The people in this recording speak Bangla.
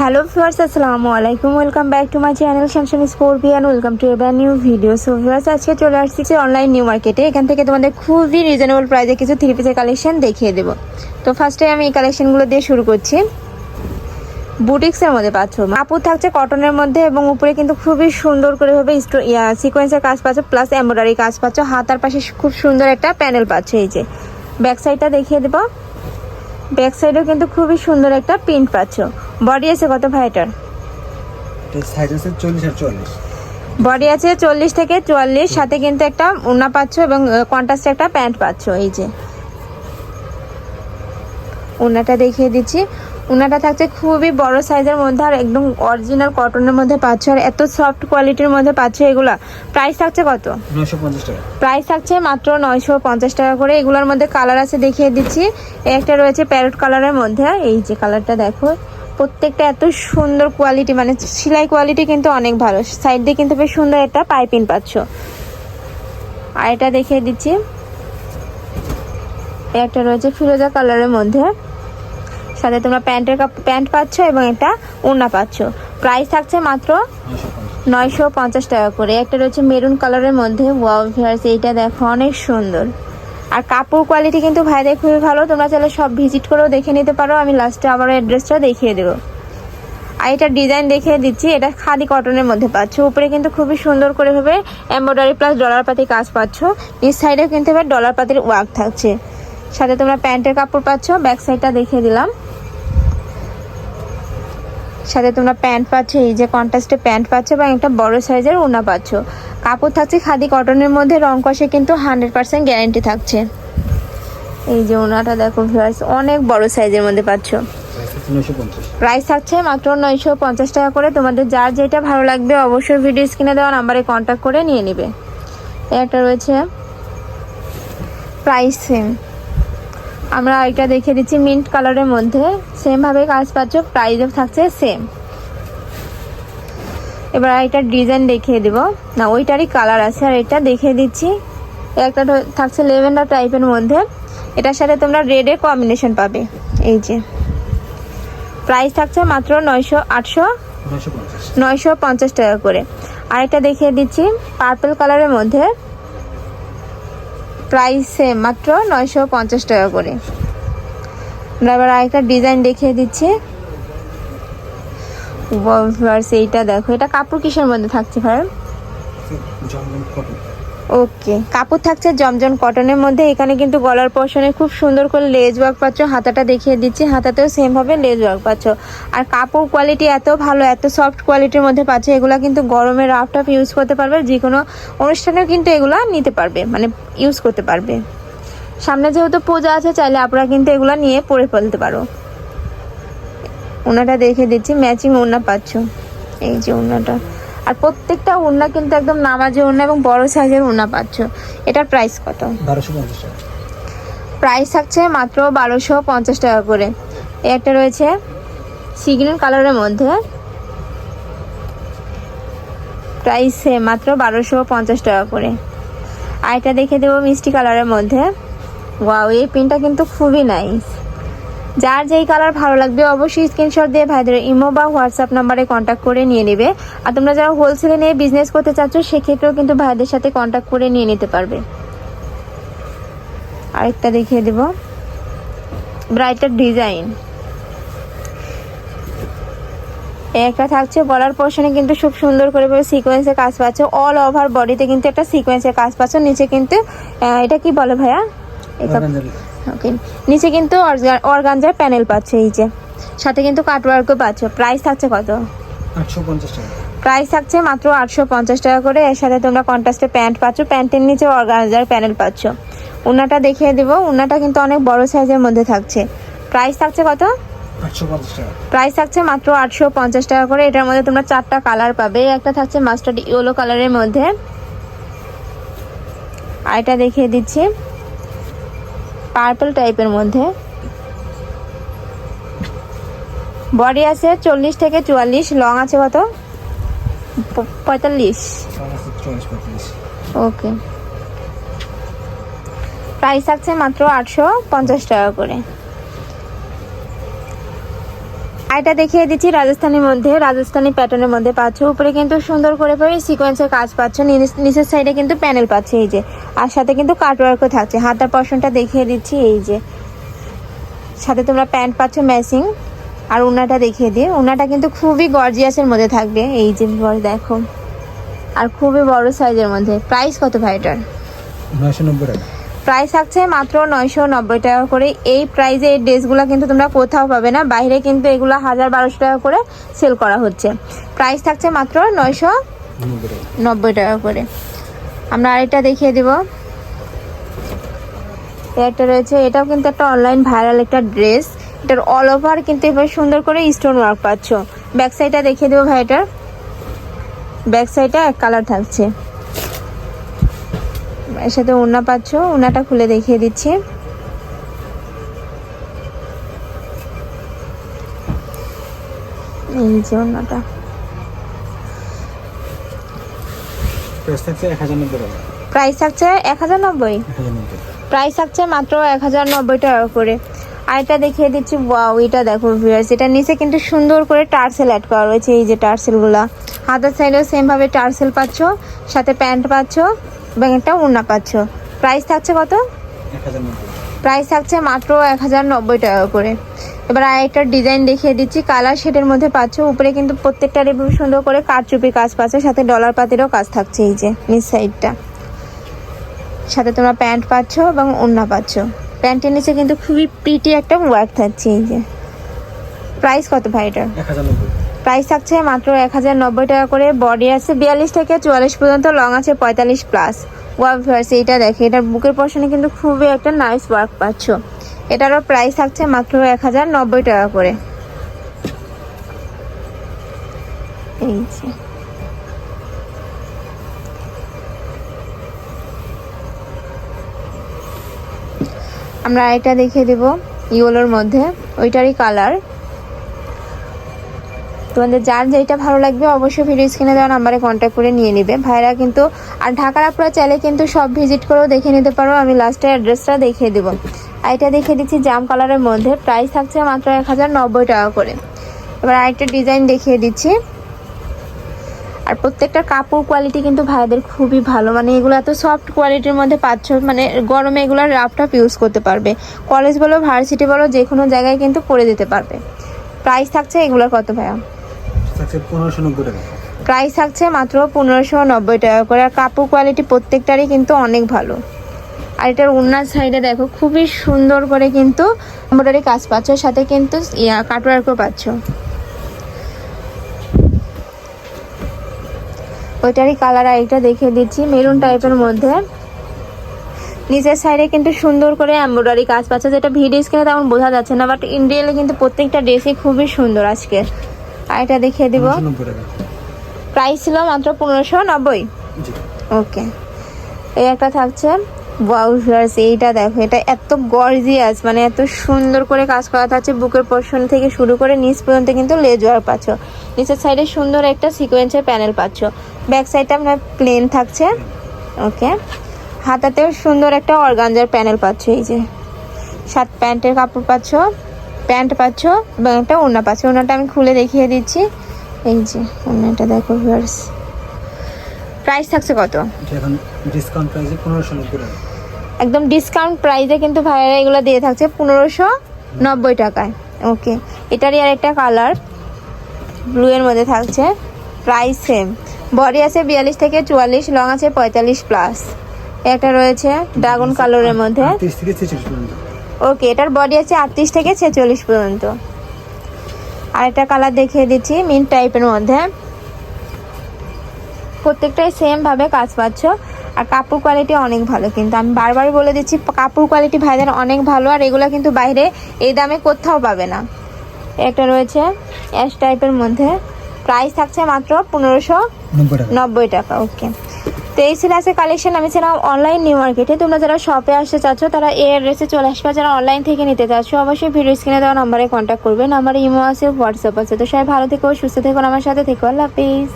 হ্যালো ভিউয়ার্স আসসালামু আলাইকুম। Welcome back to my channel শ্যামশান scorpion welcome to এবার নিউ ভিডিও সো ভিউয়ার্স আজকে চলে আসছি অনলাইন নিউ মার্কেটে এখান থেকে তোমাদের খুবই রিজনেবল প্রাইসে কিছু থ্রি পিসের কালেকশন দেখিয়ে দেবো। তো ফার্স্টে আমি এই কালেকশনগুলো দিয়ে শুরু করছি। বুটিক্সের মধ্যে পাচ্ছ। কাপড় থাকছে কটনের মধ্যে এবং উপরে কিন্তু খুবই সুন্দর করে ভাবে সিকোয়েন্সের কাজ পাচ্ছ প্লাস এমব্রয়ডারি কাজ পাচ্ছ। হাতার পাশে খুব সুন্দর একটা প্যানেল পাচ্ছ এই যে। ব্যাক সাইডটা দেখিয়ে দেবো। ব্যাক সাইডেও কিন্তু খুবই সুন্দর একটা প্রিন্ট পাচ্ছ। বডি আছে কত ভাই এটার? সাইজ আছে চল্লিশ আর চল্লিশ বডি আছে চল্লিশ থেকে চুয়াল্লিশ সাথে কিন্তু একটা উন্না পাচ্ছ এবং কন্ট্রাস্টে একটা প্যান্ট পাচ্ছ এই যে। উন্নাটা দেখিয়ে দিচ্ছি। উন্নাটা থাকছে খুবই বড় সাইজের মধ্যে আর একদম অরিজিনাল কটনের মধ্যে পাচ্ছ। আর এত সফট কোয়ালিটির মধ্যে পাচ্ছ এগুলা। প্রাইস থাকছে কত? প্রাইস থাকছে মাত্র নয়শো পঞ্চাশ টাকা করে। এগুলোর মধ্যে কালার আছে দেখিয়ে দিচ্ছি। একটা রয়েছে প্যারট কালারের মধ্যে। এই যে কালারটা দেখো। প্রত্যেকটা এত সুন্দর কোয়ালিটি মানে সেলাই কোয়ালিটি কিন্তু অনেক ভালো। সাইড দিয়ে কিন্তু বেশ সুন্দর একটা পাইপিং পাচ্ছ। আর এটা দেখিয়ে দিচ্ছি। একটা রয়েছে ফিরোজা কালারের মধ্যে। সাথে তোমরা প্যান্টের প্যান্ট পাচ্ছ এবং একটা ওড়না পাচ্ছ। প্রাইস থাকছে মাত্র নয়শো পঞ্চাশ টাকা করে। একটা রয়েছে মেরুন কালারের মধ্যে। ওয়াও ভিউয়ার্স, এইটা দেখো অনেক সুন্দর। আর কাপড় কোয়ালিটি কিন্তু ভাইদের খুবই ভালো। তোমরা চাইলে সব ভিজিট করেও দেখে নিতে পারো। আমি লাস্টে আবার অ্যাড্রেসটা দেখিয়ে দেবো। আর এটা ডিজাইন দেখিয়ে দিচ্ছি। এটা খাদি কটনের মধ্যে পাচ্ছ। উপরে কিন্তু খুবই সুন্দর করে ভাবে এমব্রয়ডারি প্লাস ডলার পাতি কাজ পাচ্ছ। নিচ সাইডে কিন্তু এবার ডলার পাতির ওয়ার্ক থাকছে। সাথে তোমরা প্যান্টের কাপড় পাচ্ছ। ব্যাক সাইডটা দেখিয়ে দিলাম। সাথে তোমরা প্যান্ট পাচ্ছ, এই যে কন্ট্রাস্টে প্যান্ট পাচ্ছ এবং একটা বড় সাইজের ওনা পাচ্ছ। কাপড় থাকছে খাদি, কটনের মধ্যে রং কষে কিন্তু হান্ড্রেড পার্সেন্ট গ্যারেন্টি থাকছে। এই যে ওনাটা দেখো ভিউয়ার্স অনেক বড় সাইজের মধ্যে পাচ্ছ। প্রাইস থাকছে মাত্র নয়শো পঞ্চাশ টাকা করে। তোমাদের যার যেটা ভালো লাগবে অবশ্যই ভিডিও স্ক্রিনে দেওয়া নাম্বারে কন্ট্যাক্ট করে নিয়ে নেবে। একটা রয়েছে প্রাইস সেম আমরা এটা দেখে দিচ্ছি মিন্ট কালারের মধ্যে। সেমভাবে কাজ পাচ্ছ প্রাইসও থাকছে সেম এবার এটা ডিজাইন দেখিয়ে দেব। না ওইটারই কালার আছে আর এটা দেখিয়ে দিচ্ছি। একটা থাকছে লেভেন্ডার টাইপের মধ্যে। এটার সাথে তোমরা রেডের কম্বিনেশন পাবে। এই যে। প্রাইস থাকছে মাত্র নয়শো আটশো নয়শো পঞ্চাশ। নয়শো পঞ্চাশ টাকা করে। আরেকটা দেখিয়ে দিচ্ছি পার্পল কালারের মধ্যে। প্রাইস সেম মাত্র নয়শো পঞ্চাশ টাকা করে। আমরা এবার আরেকটা ডিজাইন দেখিয়ে দিচ্ছি। এইটা দেখো, এটা কাপড় কিসের মধ্যে থাকছে ভাই? ওকে কাপড় থাকছে জমজম কটনের মধ্যে। এখানে কিন্তু গলার পশনে খুব সুন্দর করে লেজ ওয়ার্ক পাচ্ছ। হাতাটা দেখিয়ে দিচ্ছি। হাতাতেও সেম ভাবে লেজ ওয়ার্ক পাচ্ছ। আর কাপড় কোয়ালিটি এত ভালো, এত সফট কোয়ালিটির মধ্যে পাচ্ছ। এগুলো কিন্তু গরমে রাফ টাফ ইউজ করতে পারবে। যে কোনো অনুষ্ঠানেও কিন্তু এগুলা নিতে পারবে। মানে ইউজ করতে পারবে। সামনে যেহেতু পূজা আছে, চাইলে আপনারা কিন্তু এগুলা নিয়ে পরে ফেলতে পারো। ওনাটা দেখে দিচ্ছি। ম্যাচিং ওনা পাচ্ছ। এই যে ওড়নাটা। আর প্রত্যেকটা ওড়না কিন্তু একদম নামাজি ওড়না এবং বড় সাইজের ওড়না পাচ্ছ। এটার প্রাইস কত? প্রাইস থাকছে মাত্র বারোশো পঞ্চাশ টাকা করে। একটা রয়েছে সিগ্রিন কালারের মধ্যে। প্রাইস সেম মাত্র বারোশো পঞ্চাশ টাকা করে। আর এটা দেখে দেবো মিষ্টি কালারের মধ্যে। ওয়াও এই পিনটা কিন্তু খুবই নাইস যার যেই কালার ভালো লাগবে অবশ্যই স্ক্রিনশট দিয়ে ভাইদের ইমো বা হোয়াটসঅ্যাপ নাম্বারে কন্ট্যাক্ট করে নিয়ে নেবে। আর তোমরা যারা হোলসেলে নিয়ে বিজনেস করতে চাচ্ছ, সেক্ষেত্রেও কিন্তু ভাইদের সাথে কন্ট্যাক্ট করে নিয়ে নিতে পারবে। আরেকটা দেখিয়ে দেব। ব্রাইটার ডিজাইন একটা থাকছে গলার পোর্শনে কিন্তু খুব সুন্দর করে সিকোয়েন্সের কাজ পাচ্ছ। অল ওভার বডিতে কিন্তু একটা সিকোয়েন্সের কাজ পাচ্ছ। নিচে কিন্তু এটা কি বলে ভাইয়া? ওকে নিচে কিন্তু অর্গানজার প্যানেল পাচ্ছে এই যে। সাথে কিন্তু কাটওয়ার্কও পাচ্ছ। প্রাইস থাকছে কত? আটশো পঞ্চাশ টাকা। প্রাইস থাকছে মাত্র আটশো পঞ্চাশ টাকা করে। এর সাথে তোমরা কন্ট্রাস্টে প্যান্ট পাচ্ছ। প্যান্টের নিচে অর্গানাইজার প্যানেল পাচ্ছ। উনাটা দেখিয়ে দেবো। উনাটা কিন্তু অনেক বড় সাইজের মধ্যে থাকছে। প্রাইস থাকছে কত? প্রাইস থাকছে মাত্র আটশো পঞ্চাশ টাকা করে। এটার মধ্যে তোমরা চারটা কালার পাবে। একটা থাকছে মাস্টার্ড ইয়েলো কালারের মধ্যে। আর এটা দেখিয়ে দিচ্ছি। পার্পল টাইপের মধ্যে। বডি আছে চল্লিশ থেকে চুয়াল্লিশ লং আছে কত? পঁয়তাল্লিশ। ওকে প্রাইস থাকছে মাত্র আটশো পঞ্চাশ টাকা করে আর এটা দেখিয়ে দিচ্ছি, রাজস্থানের মধ্যে, রাজস্থানি প্যাটার্নের মধ্যে পাচ্ছ। উপরে কিন্তু সুন্দর করে পাবে সিকোয়েন্সের কাজ পাচ্ছ। নিচ- নিচের সাইডে কিন্তু প্যানেল পাচ্ছ এই যে। আর সাথে কিন্তু কাটওয়ার্কও থাকছে। হাতার পশনটা দেখিয়ে দিচ্ছি এই যে। সাথে তোমরা প্যান্ট পাচ্ছ ম্যাচিং আর উনাটা দেখিয়ে দিই। উনাটা কিন্তু খুবই গর্জিয়াসের মধ্যে থাকবে। এই যে দেখো। আর খুবই বড় সাইজের মধ্যে। প্রাইস কত ভাই এটার? নব্বই টাকা। প্রাইস থাকছে মাত্র নয়শো নব্বই টাকা করে। এই প্রাইসে এই ড্রেসগুলো কিন্তু তোমরা কোথাও পাবে না। বাইরে কিন্তু এগুলো হাজার বারোশো টাকা করে সেল করা হচ্ছে। প্রাইস থাকছে মাত্র নয়শো নব্বই টাকা করে। আমরা আরেকটা দেখিয়ে দিব। একটা রয়েছে, এটাও কিন্তু একটা অনলাইন ভাইরাল একটা ড্রেস এটার অল ওভার কিন্তু এবার সুন্দর করে স্টোন ওয়ার্ক পাচ্ছ। ব্যাক সাইডটা দেখিয়ে দেবো ভাই এটার। ব্যাক সাইডটা এক কালার থাকছে। এর সাথে ওড়না পাচ্ছ ওড়নাটা খুলে দেখিয়ে দিচ্ছি। এই যে ওড়নাটা। প্রাইস থাকছে এক হাজার নব্বই প্রাইস থাকছে মাত্র এক হাজার নব্বই টাকা করে আর এটা দেখিয়ে দিচ্ছি ওয়াও এটা দেখো ভিউয়ার্স এটা নিচে কিন্তু সুন্দর করে টার্সেল অ্যাড করা রয়েছে এই যে টার্সেলগুলা। হাতের সাইডেও সেমভাবে টার্সেল পাচ্ছ সাথে প্যান্ট পাচ্ছ। এবং একটা উন্না পাচ্ছ। প্রাইস থাকছে কত? প্রাইস থাকছে মাত্র এক হাজার নব্বই টাকা করে। এবার আরেকটা ডিজাইন দেখিয়ে দিচ্ছি। কালার শেডের মধ্যে পাচ্ছ। উপরে কিন্তু প্রত্যেকটার খুব সুন্দর করে কারচুপির কাজ পাচ্ছ। সাথে ডলার পাতিরও কাজ থাকছে এই যে, নিচ সাইডটা সাথে তোমরা প্যান্ট পাচ্ছ এবং ওড়না পাচ্ছ। প্যান্টের নিচে কিন্তু খুবই প্রিটি একটা ওয়ার্ক থাকছে এই যে। প্রাইস কত ভাই এটার? প্রাইস থাকছে মাত্র এক হাজার নব্বই টাকা করে। বডি আছে বিয়াল্লিশ থেকে চুয়াল্লিশ পর্যন্ত লং আছে পঁয়তাল্লিশ প্লাস ওয়ার্ক ভার্স এইটা দেখে এটার বুকের পশনে কিন্তু খুবই একটা নাইস ওয়ার্ক পাচ্ছ। এটারও প্রাইস থাকছে মাত্র এক হাজার নব্বই টাকা করে। এই আমরা এটা দেখিয়ে দেব, ইয়েলোর মধ্যে। ওইটারই কালার তোমাদের যার যেটা ভালো লাগবে অবশ্যই ভিডিও স্ক্রিনে দেওয়া নাম্বারে কন্ট্যাক্ট করে নিয়ে নেবে। ভাইরা কিন্তু, আর ঢাকার আপনারা চাইলে কিন্তু সব ভিজিট করেও দেখে নিতে পারো। আমি লাস্টে অ্যাড্রেসটা দেখিয়ে দেবো। আর এটা দেখিয়ে দিচ্ছি জাম কালারের মধ্যে। প্রাইস থাকছে মাত্র এক হাজার নব্বই টাকা করে। এবার আরেকটা ডিজাইন দেখিয়ে দিচ্ছি। আর প্রত্যেকটা কাপড় কোয়ালিটি কিন্তু ভাইদের খুবই ভালো। মানে এগুলো এত সফট কোয়ালিটির মধ্যে পাচ্ছ মানে গরমে এগুলো রাফ টাফ ইউজ করতে পারবে। কলেজ বলো ভার্সিটি বলো যে কোনো জায়গায় কিন্তু পরে দিতে পারবে। প্রাইস থাকছে এগুলোর কত ভাইয়া? প্রাইস থাকছে মাত্র পনেরোশো নব্বই টাকা করে। আর কাপড় কোয়ালিটি প্রত্যেকটারই কিন্তু অনেক ভালো। আর এটার উন্নার সাইডে দেখো, খুবই সুন্দর করে কিন্তু এমব্রয়ডারি কাজ পাচ্ছ সাথে কিন্তু কাটওয়ার্কও পাচ্ছ। ওইটারই কালার আরেকটা দেখে দিচ্ছি মেরুন টাইপের মধ্যে। নিচের সাইডে কিন্তু সুন্দর করে এমব্রয়ডারি কাজ পাচ্ছে, যেটা ভিডিও স্ক্রিনে তেমন বোঝা যাচ্ছে না বাট ইন্ডিয়ালে কিন্তু প্রত্যেকটা ড্রেসই খুবই সুন্দর আজকে এটা দেখিয়ে দিব। প্রাইস ছিল মাত্র পনেরোশো নব্বই। ওকে। এই একটা থাকছে। ব্লাউজার্স এইটা দেখো এটা এত গর্জিয়াস মানে এত সুন্দর করে কাজ করা থাকছে। বুকের পোর্শন থেকে শুরু করে নিচ পর্যন্ত কিন্তু লেজ ওয়ার পাচ্ছ। নিচের সাইডে সুন্দর একটা সিকোয়েন্সের প্যানেল পাচ্ছ। ব্যাক সাইডটা আপনার প্লেন থাকছে। ওকে। হাতাতেও সুন্দর একটা অর্গানজার প্যানেল পাচ্ছ এই যে। সাত প্যান্টের কাপড় পাচ্ছ। প্যান্ট পাচ্ছ এবং একটা ওড়না পাচ্ছ। ওড়নাটা আমি খুলে দেখিয়ে দিচ্ছি। এই যে ওড়নাটা দেখো ভিউয়ার্স প্রাইস থাকছে কত? এখন ডিসকাউন্ট প্রাইসে পনেরোশো একদম ডিসকাউন্ট প্রাইসে কিন্তু ভাইয়ারা এগুলো দিয়ে থাকছে পনেরোশো নব্বই টাকায়। ওকে এটারই আর একটা কালার ব্লু এর মধ্যে থাকছে। প্রাইস সেম বডি আছে বিয়াল্লিশ থেকে চুয়াল্লিশ লং আছে পঁয়তাল্লিশ প্লাস একটা রয়েছে ড্রাগন কালারের মধ্যে। ওকে এটার বডি আছে আটত্রিশ থেকে ছেচল্লিশ পর্যন্ত। আর আরেকটা কালার দেখিয়ে দিচ্ছি মিন টাইপের মধ্যে। প্রত্যেকটাই সেমভাবে কাজ পাচ্ছ। আর কাপড় কোয়ালিটি অনেক ভালো কিন্তু। আমি বারবার বলে দিচ্ছি কাপড় কোয়ালিটি ভাইদের অনেক ভালো আর এগুলো কিন্তু বাইরে এই দামে কোথাও পাবে না। একটা রয়েছে অ্যাশ টাইপের মধ্যে। প্রাইস থাকছে মাত্র পনেরোশো নব্বই টাকা। ওকে তো এই ছিল কালেকশন আমি ছিলাম অনলাইন নিউ মার্কেটে তোমরা যারা শপে আসতে চাচ্ছ, তারা এই অ্যাড্রেসে চলে আসবে। যারা অনলাইন থেকে নিতে চাচ্ছ, অবশ্যই ভিডিও স্ক্রিনে দেওয়া নাম্বারে কন্ট্যাক্ট করবে। নাম্বারে ইমো আছে হোয়াটসঅ্যাপ আছে। তো সবাই ভালো থেকো, সুস্থ থেকো আমার সাথে থেকো। আল্লাহ হাফিজ।